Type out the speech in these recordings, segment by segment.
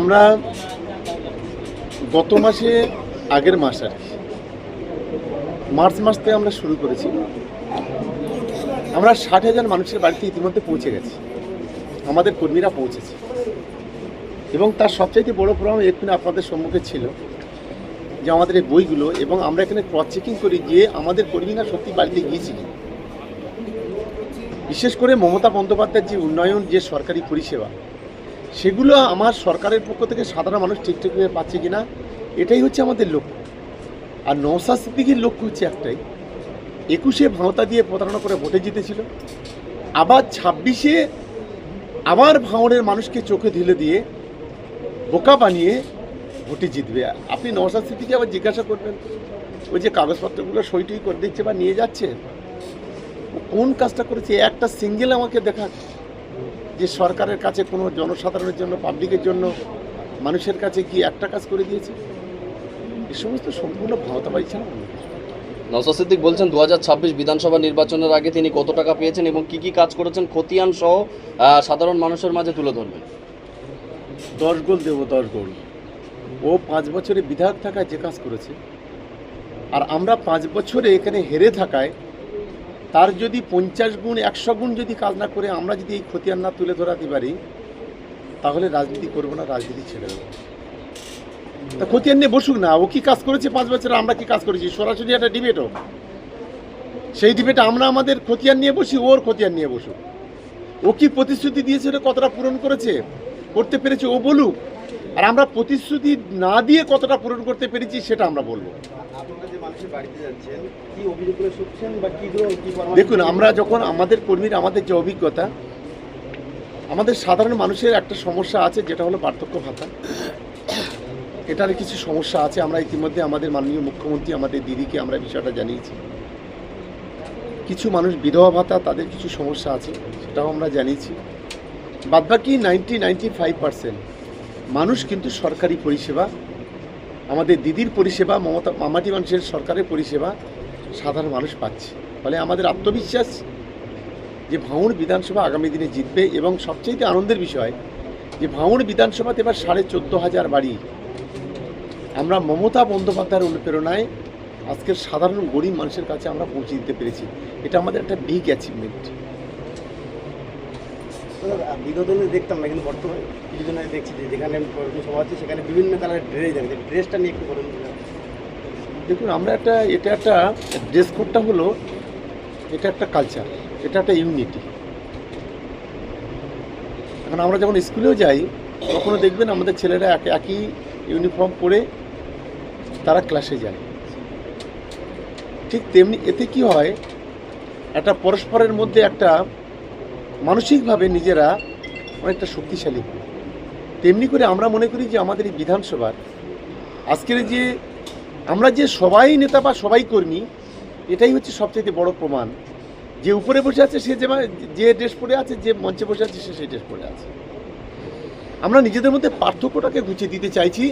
আমরা গত মাসে আগের মাস আর মার্চ মাস থেকে আমরা শুরু করেছি। আমরা ষাট হাজার মানুষের বাড়িতে ইতিমধ্যে পৌঁছে গেছি। আমাদের কর্মীরা পৌঁছেছে। এবং তার সবচাইতে বড় প্রভাব এক্ষুনি আপনাদের সম্মুখে ছিল যে আমাদের এই বইগুলো এবং আমরা এখানে ক্রস চেকিং করি যে আমাদের কর্মীরা সত্যি বাড়িতে গিয়েছি বিশেষ করে মমতা বন্দ্যোপাধ্যায়ের যে উন্নয়ন, যে সরকারি পরিষেবা সেগুলো আমার সরকারের পক্ষ থেকে সাধারণ মানুষ ঠিকঠাকভাবে পাচ্ছে কিনা, এটাই হচ্ছে আমাদের লক্ষ্য। আর নৌসা সিদ্দিকির লক্ষ্য হচ্ছে একটাই, একুশে ভাঁওতা দিয়ে প্রতারণা করে ভোটে জিতেছিল, আবার ছাব্বিশে আবার ভাঁড়ের মানুষকে চোখে ঢেলে দিয়ে বোকা বানিয়ে ভোটে জিতবে। আপনি নওসাদ সিদ্দিকি আবার জিজ্ঞাসা করবেন, ওই যে কাগজপত্রগুলো সইটই করে দিচ্ছে বা নিয়ে যাচ্ছে কোন কাজটা করেছে? একটা সিঙ্গেল আমাকে দেখা যে সরকারের কাছে কোনো জনসাধারণের জন্য পাবলিকের জন্য মানুষের কাছে কি একটা কাজ করে দিয়েছে? এ সমস্ত সম্পূর্ণ ভাওতাবাড়ি ছাড়া অন্য কিছু না। নওসাদ সিদ্দিক বলছেন দু হাজার ছাব্বিশ বিধানসভা নির্বাচনের আগে তিনি কত টাকা পেয়েছেন এবং কি কি কাজ করেছেন খতিয়ান সহ সাধারণ মানুষের মাঝে তুলে ধরবেন। দশ গোল দেবো দশ গোল। ও পাঁচ বছরে বিধায়ক থাকায় যে কাজ করেছে আর আমরা পাঁচ বছরে এখানে হেরে থাকায় তার যদি পঞ্চাশ গুণ, একশো গুণ যদি কাজ না করে আমরা যদি এই খতিয়ান না তুলে ধরাতে পারি, তাহলে রাজনীতি করব না, রাজনীতি ছেড়ে দেবো। তা খতিয়ান নিয়ে বসুক না, ও কি কাজ করেছে পাঁচ বছরে, আমরা কি কাজ করেছি? সরাসরি একটা ডিবেট হোক সেই ডিবেটে আমরা আমাদের খতিয়ান নিয়ে বসি, ওর খতিয়ান নিয়ে বসুক। ও কি প্রতিশ্রুতি দিয়েছিল কতটা পূরণ করেছে? করতে পেরেছে, ও বলুক। আর আমরা প্রতিশ্রুতি না দিয়ে কতটা পূরণ করতে পেরেছি সেটা আমরা বলব। দেখুন, আমরা যখন আমাদের কর্মীর আমাদের যে অভিজ্ঞতা, আমাদের সাধারণ মানুষের একটা সমস্যা আছে, যেটা হলো পার্থক্য ভাতা। এটার কিছু সমস্যা আছে, আমরা ইতিমধ্যে আমাদের মাননীয় মুখ্যমন্ত্রী, আমাদের দিদিকে আমরা বিষয়টা জানিয়েছি। কিছু মানুষ বিধবা ভাতা, তাদের কিছু সমস্যা আছে, সেটাও আমরা জানিয়েছি। বাদবাকি নাইনটি নাইনটি ফাইভ পার্সেন্ট মানুষ কিন্তু সরকারি পরিষেবা, আমাদের দিদির পরিষেবা, মমতা, মামাটি মানুষের সরকারের পরিষেবা সাধারণ মানুষ পাচ্ছে। ফলে আমাদের আত্মবিশ্বাস যে ভাঙড় বিধানসভা আগামী দিনে জিতবে এবং সবচেয়ে আনন্দের বিষয়, যে ভাঙড় বিধানসভাতে এবার সাড়ে চোদ্দ হাজার বাড়ি। আমরা মমতা বন্দ্যোপাধ্যায়ের অনুপ্রেরণায় আজকের সাধারণ গরিব মানুষের কাছে আমরা পৌঁছে দিতে পেরেছি। এটা আমাদের একটা বিগ অ্যাচিভমেন্ট বিগত দিনে দেখতাম না, কিন্তু বর্তমানে আগে দেখছি যে যেখানে সভা হচ্ছে সেখানে বিভিন্ন কালারের ড্রেস দেখে ড্রেসটা নিয়ে একটু বলুন দেখুন, আমরা একটা, এটা একটা ড্রেস কোডটা হলো, এটা একটা কালচার এটা একটা ইউনিটি এখন আমরা যখন স্কুলেও যাই, তখনও দেখবেন আমাদের ছেলেরা এক, একই ইউনিফর্ম পরে তারা ক্লাসে যায়। ঠিক তেমনি এতে কি হয়, একটা পরস্পরের মধ্যে একটা মানসিকভাবে নিজেরা অনেকটা শক্তিশালী। হয় তেমনি করে আমরা মনে করি যে আমাদের এই বিধানসভার আজকের যে আমরা যে সবাই নেতা বা সবাই কর্মী, এটাই হচ্ছে সবচেয়ে বড় প্রমাণ। যে উপরে বসে আছে সে যে যে ড্রেস পরে আছে, যে মঞ্চে বসে আছে সে সেই ড্রেস পরে আছে। আমরা নিজেদের মধ্যে পার্থক্যটাকে গুছিয়ে দিতে চাইছি।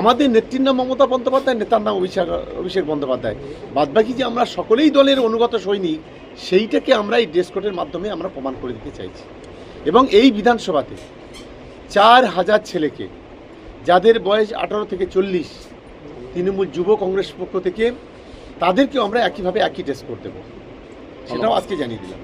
আমাদের নেত্রীর নাম মমতা বন্দ্যোপাধ্যায়, নেতার নাম অভিষেক অভিষেক বন্দ্যোপাধ্যায়। বাদবাকি যে আমরা সকলেই দলের অনুগত সৈনিক সেইটাকে আমরা এই ড্রেস কোডের মাধ্যমে আমরা প্রমাণ করে দিতে চাইছি। এবং এই বিধানসভাতে চার হাজার ছেলেকে, যাদের বয়স আঠারো থেকে চল্লিশ, তৃণমূল যুব কংগ্রেস পক্ষ থেকে তাদেরকেও আমরা একইভাবে একই ড্রেস করে দেবো। সেটাও আজকে জানিয়ে দিলাম।